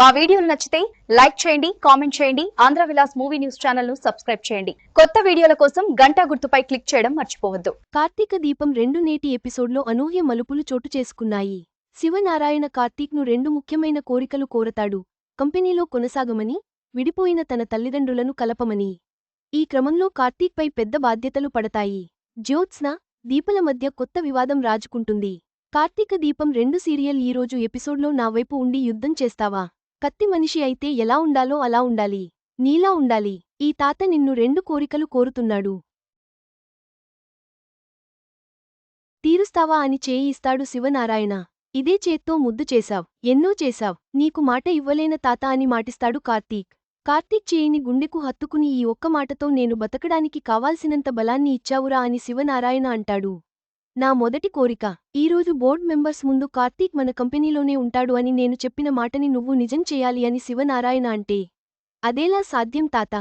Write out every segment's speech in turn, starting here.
మా వీడియోలు నచ్చితే లైక్ చేయండి కామెంట్ చేయండి ఆంధ్ర విలాస్ మూవీ న్యూస్ ఛానల్ను సబ్స్క్రైబ్ చేయండి. కొత్త వీడియోల కోసం గంటా గుర్తుపై క్లిక్ చేయడం మర్చిపోవద్దు. కార్తీక దీపం రెండు నేటి ఎపిసోడ్లో అనూహ్య మలుపులు చోటు చేసుకున్నాయి. శివనారాయణ కార్తీక్ను రెండు ముఖ్యమైన కోరికలు కోరతాడు. కంపెనీలో కొనసాగమని విడిపోయిన తన తల్లిదండ్రులను కలపమని. ఈ క్రమంలో కార్తీక్పై పెద్ద బాధ్యతలు పడతాయి. జ్యోత్స్న దీపల మధ్య కొత్త వివాదం రాజుకుంటుంది. కార్తీక దీపం రెండు సీరియల్ ఈరోజు ఎపిసోడ్లో నా వైపు ఉండి యుద్ధం చేస్తావా? కత్తి మనిషి అయితే ఎలా ఉండాలో అలా ఉండాలి. నీలా ఉండాలి. ఈ తాత నిన్ను రెండు కోరికలు కోరుతున్నాడు. తీరుస్తావా అని చేయి ఇస్తాడు శివనారాయణ. ఇదే చేత్తో ముద్దు చేశావ్. ఎన్నో చేశావ్. నీకు మాట ఇవ్వలేన తాత అని మాటిస్తాడు కార్తీక్. కార్తీక్ చేయిని గుండెకు హత్తుకుని ఈ ఒక్క మాటతో నేను బతకడానికి కావాల్సినంత బలాన్ని ఇచ్చావురా అని శివనారాయణ అంటాడు. నా మొదటి కోరిక ఈరోజు బోర్డ్ మెంబర్స్ ముందు కార్తీక్ మన కంపెనీలోనే ఉంటాడు అని నేను చెప్పిన మాటని నువ్వు నిజం చేయాలి అని శివనారాయణ అంటే. అదేలా సాధ్యం తాత.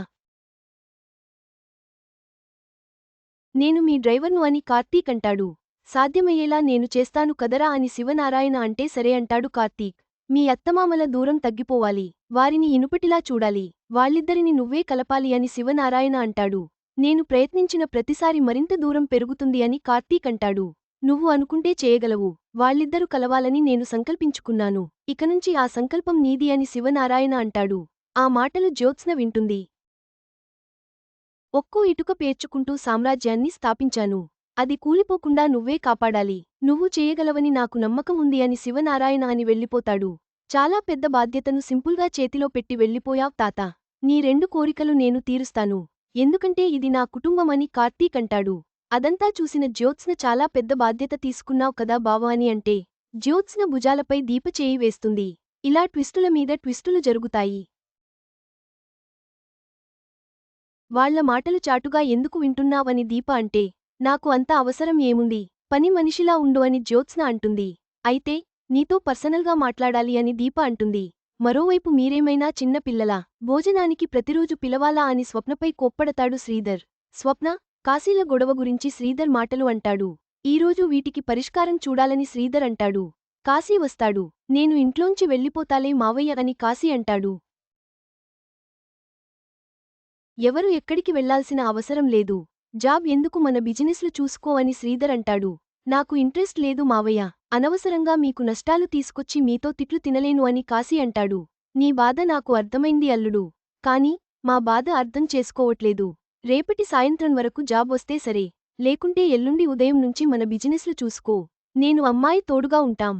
నేను మీ డ్రైవర్ను అని కార్తీక్ అంటాడు. సాధ్యమయ్యేలా నేను చేస్తాను కదరా అని శివనారాయణ అంటే సరే అంటాడు కార్తీక్. మీ అత్తమామల దూరం తగ్గిపోవాలి. వారిని ఇనుపటిలా చూడాలి. వాళ్ళిద్దరిని నువ్వే కలపాలి అని శివనారాయణ అంటాడు. నేను ప్రయత్నించిన ప్రతిసారి మరింత దూరం పెరుగుతుంది అని కార్తీక్ అంటాడు. నువ్వు అనుకుంటే చేయగలవు. వాళ్ళిద్దరూ కలవాలని నేను సంకల్పించుకున్నాను. ఇకనుంచి ఆ సంకల్పం నీది అని శివనారాయణ అంటాడు. ఆ మాటలు జ్యోత్స్న వింటుంది. ఒక్కో ఇటుక పేర్చుకుంటూ సామ్రాజ్యాన్ని స్థాపించాను. అది కూలిపోకుండా నువ్వే కాపాడాలి. నువ్వు చేయగలవని నాకు నమ్మకం ఉంది అని శివనారాయణ అని వెళ్ళిపోతాడు. చాలా పెద్ద బాధ్యతను సింపుల్గా చేతిలో పెట్టి వెళ్ళిపోయావ్ తాత. నీ రెండు కోరికలు నేను తీరుస్తాను. ఎందుకంటే ఇది నా కుటుంబమని కార్తీక్ అంటాడు. అదంతా చూసిన జ్యోత్స్న చాలా పెద్ద బాధ్యత తీసుకున్నావు కదా బావా అని అంటే. జ్యోత్స్న భుజాలపై దీపచేయి వేస్తుంది. ఇలా ట్విస్టుల మీద ట్విస్టులు జరుగుతాయి. వాళ్ళ మాటలు చాటుగా ఎందుకు వింటున్నావని దీప అంటే నాకు అంత అవసరం ఏముంది? పని మనిషిలా ఉండు అని జ్యోత్స్న అంటుంది. అయితే నీతో పర్సనల్గా మాట్లాడాలి అని దీప అంటుంది. మరోవైపు మీరేమైనా చిన్న పిల్లలా? భోజనానికి ప్రతిరోజు పిలవాలా అని స్వప్నపై కోప్పడతాడు శ్రీధర్. స్వప్న కాశీల గొడవ గురించి శ్రీధర్ మాటలు అంటాడు. ఈరోజు వీటికి పరిష్కారం చూడాలని శ్రీధర్ అంటాడు. కాశీ వస్తాడు. నేను ఇంట్లోంచి వెళ్ళిపోతాలే మావయ్య అని కాశీ అంటాడు. ఎవరు ఎక్కడికి వెళ్ళాల్సిన అవసరం లేదు. జాబ్ ఎందుకు మన బిజినెస్లు చూసుకో అని శ్రీధర్ అంటాడు. నాకు ఇంట్రెస్ట్ లేదు మావయ్య. అనవసరంగా మీకు నష్టాలు తీసుకొచ్చి మీతో తిట్లు తినలేను అని కాశీ అంటాడు. నీ బాధ నాకు అర్థమైంది అల్లుడు. కాని మా బాధ అర్థం చేసుకోవట్లేదు. రేపటి సాయంత్రం వరకు జాబ్ వస్తే సరే. లేకుంటే ఎల్లుండి ఉదయం నుంచి మన బిజినెస్లు చూసుకో. నేను అమ్మాయి తోడుగా ఉంటాం.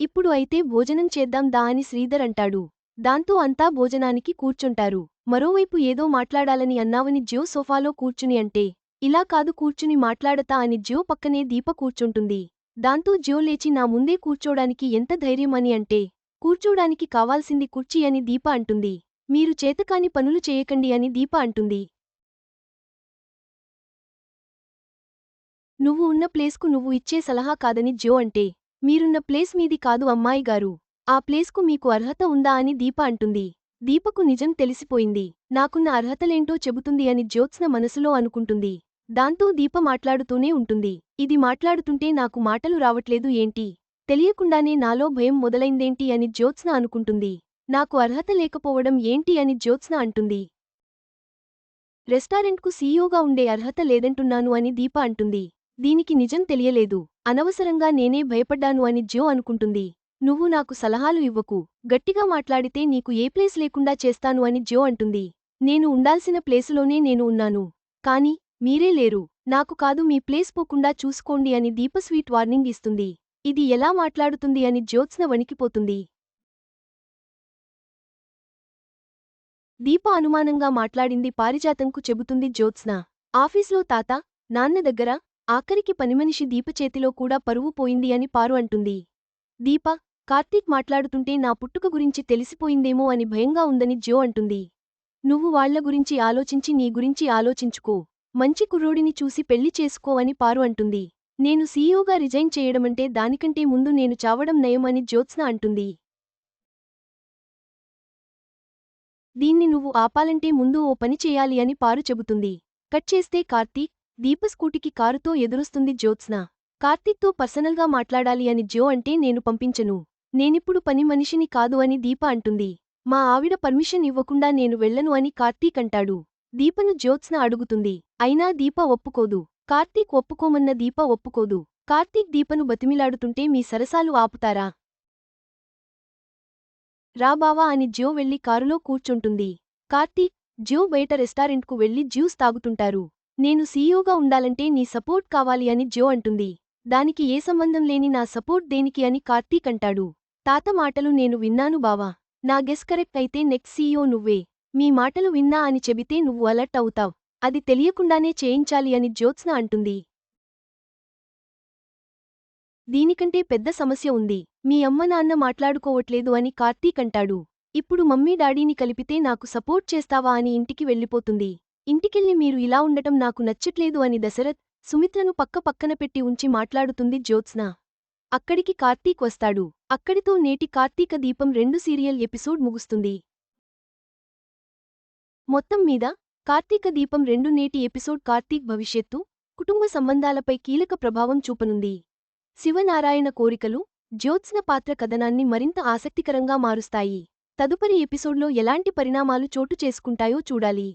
ఇప్పుడు అయితే భోజనం చేద్దాం దా అని శ్రీధర్ అంటాడు. దాంతో అంతా భోజనానికి కూర్చుంటారు. మరోవైపు ఏదో మాట్లాడాలని అన్నావని జ్యో సోఫాలో కూర్చుని అంటే ఇలా కాదు కూర్చుని మాట్లాడతా అని జ్యో పక్కనే దీప కూర్చుంటుంది. దాంతో జ్యో లేచి నా ముందే కూర్చోడానికి ఎంత ధైర్యం అని అంటే కూర్చోడానికి కావాల్సింది కుర్చీ అని దీప అంటుంది. మీరు చేతకాని పనులు చేయకండి అని దీప అంటుంది. నువ్వు ఉన్న ప్లేస్కు నువ్వు ఇచ్చే సలహా కాదని జ్యో అంటే మీరున్న ప్లేస్ మీది కాదు అమ్మాయి గారు. ఆ ప్లేస్కు మీకు అర్హత ఉందా అని దీప అంటుంది. దీపకు నిజం తెలిసిపోయింది. నాకున్న అర్హతలేంటో చెబుతుంది అని జ్యోత్స్న మనసులో అనుకుంటుంది. దాంతో దీప మాట్లాడుతూనే ఉంటుంది. ఇది మాట్లాడుతుంటే నాకు మాటలు రావట్లేదు ఏంటి? తెలియకుండానే నాలో భయం మొదలైందేంటి అని జ్యోత్స్న అనుకుంటుంది. నాకు అర్హత లేకపోవడం ఏంటి అని జ్యోత్స్న అంటుంది. రెస్టారెంట్కు సీఈఓగా ఉండే అర్హత లేదంటున్నాను అని దీప అంటుంది. దీనికి నిజం తెలియలేదు. అనవసరంగా నేనే భయపడ్డాను అని జ్యో అనుకుంటుంది. నువ్వు నాకు సలహాలు ఇవ్వకు. గట్టిగా మాట్లాడితే నీకు ఏ ప్లేస్ లేకుండా చేస్తాను అని జ్యో అంటుంది. నేను ఉండాల్సిన ప్లేసులోనే నేను ఉన్నాను. కాని మీరే లేరు. నాకు కాదు మీ ప్లేస్ పోకుండా చూసుకోండి అని దీప స్వీట్ వార్నింగ్ ఇస్తుంది. ఇది ఎలా మాట్లాడుతుంది అని జ్యోత్స్న వణికిపోతుంది. దీప అనుమానంగా మాట్లాడింది పారిజాతంకు చెబుతుంది జ్యోత్స్న. ఆఫీస్లో తాత నాన్న దగ్గర ఆఖరికి పనిమనిషి దీప చేతిలో కూడా పరువు పోయింది అని పారు అంటుంది. దీప కార్తీక్ మాట్లాడుతుంటే నా పుట్టుక గురించి తెలిసిపోయిందేమో అని భయంగా ఉందని జ్యో అంటుంది. నువ్వు వాళ్ళ గురించి ఆలోచించి నీ గురించి ఆలోచించుకో. మంచి కుర్రోడిని చూసి పెళ్ళి చేసుకో అని పారు అంటుంది. నేను సీఈఓగా రిజైన్ చేయడమంటే దానికంటే ముందు నేను చావడం నయమని జ్యోత్స్న అంటుంది. దీన్ని నువ్వు ఆపాలంటే ముందు ఓ పని చేయాలి అని పారు చెబుతుంది. కట్ చేస్తే కార్తీక్ దీప స్కూటికి కారుతో ఎదురొస్తుంది జ్యోత్స్న. కార్తీక్తో పర్సనల్గా మాట్లాడాలి అని జో అంటే నేను పంపించను. నేనిప్పుడు పని మనిషిని కాదు అని దీప అంటుంది. మా ఆవిడ పర్మిషన్ ఇవ్వకుండా నేను వెళ్ళను అని కార్తీక్ అంటాడు. దీపను జ్యోత్స్న అడుగుతుంది. అయినా దీప ఒప్పుకోదు. కార్తీక్ ఒప్పుకోమన్న దీప ఒప్పుకోదు. కార్తీక్ దీపను బతిమిలాడుతుంటే మీ సరసాలు ఆపుతారా? రా బావా అని జ్యో వెళ్ళి కారులో కూర్చుంటుంది. కార్తీక్ జ్యో బయట రెస్టారెంట్కు వెళ్ళి జ్యూస్ తాగుతుంటారు. నేను సీఈఓగా ఉండాలంటే నీ సపోర్ట్ కావాలి అని జ్యో అంటుంది. దానికి ఏ సంబంధం లేని నా సపోర్ట్ దేనికి అని కార్తీక్ అంటాడు. తాత మాటలు నేను విన్నాను బావా. నా గెస్ కరెక్ట్ అయితే నెక్స్ట్ సీఈఓ నువ్వే. మీ మాటలు విన్నా అని చెబితే నువ్వు అలర్ట్ అవుతావ్. అది తెలియకుండానే చేయించాలి అని జ్యోత్స్న అంటుంది. దీనికంటే పెద్ద సమస్య ఉంది. మీ అమ్మ నాన్న మాట్లాడుకోవట్లేదు అని కార్తీక్ అంటాడు. ఇప్పుడు మమ్మీ డాడీని కలిపితే నాకు సపోర్ట్ చేస్తావా అని ఇంటికి వెళ్ళిపోతుంది. ఇంటికెళ్ళి మీరు ఇలా ఉండటం నాకు నచ్చట్లేదు అని దశరథ్ సుమిత్రను పక్క పక్కన పెట్టి ఉంచి మాట్లాడుతుంది జ్యోత్స్న. అక్కడికి కార్తీక్ వస్తాడు. అక్కడితో నేటి కార్తీక దీపం రెండు సీరియల్ ఎపిసోడ్ ముగుస్తుంది. మొత్తం మీద కార్తీక దీపం రెండు నేటి ఎపిసోడ్ కార్తీక్ భవిష్యత్తు కుటుంబ సంబంధాలపై కీలక ప్రభావం చూపనుంది. శివనారాయణ కోరికలు జ్యోత్స్న పాత్ర కథనాన్ని మరింత ఆసక్తికరంగా మారుస్తాయి. తదుపరి ఎపిసోడ్లో ఎలాంటి పరిణామాలు చోటు చేసుకుంటాయో చూడాలి.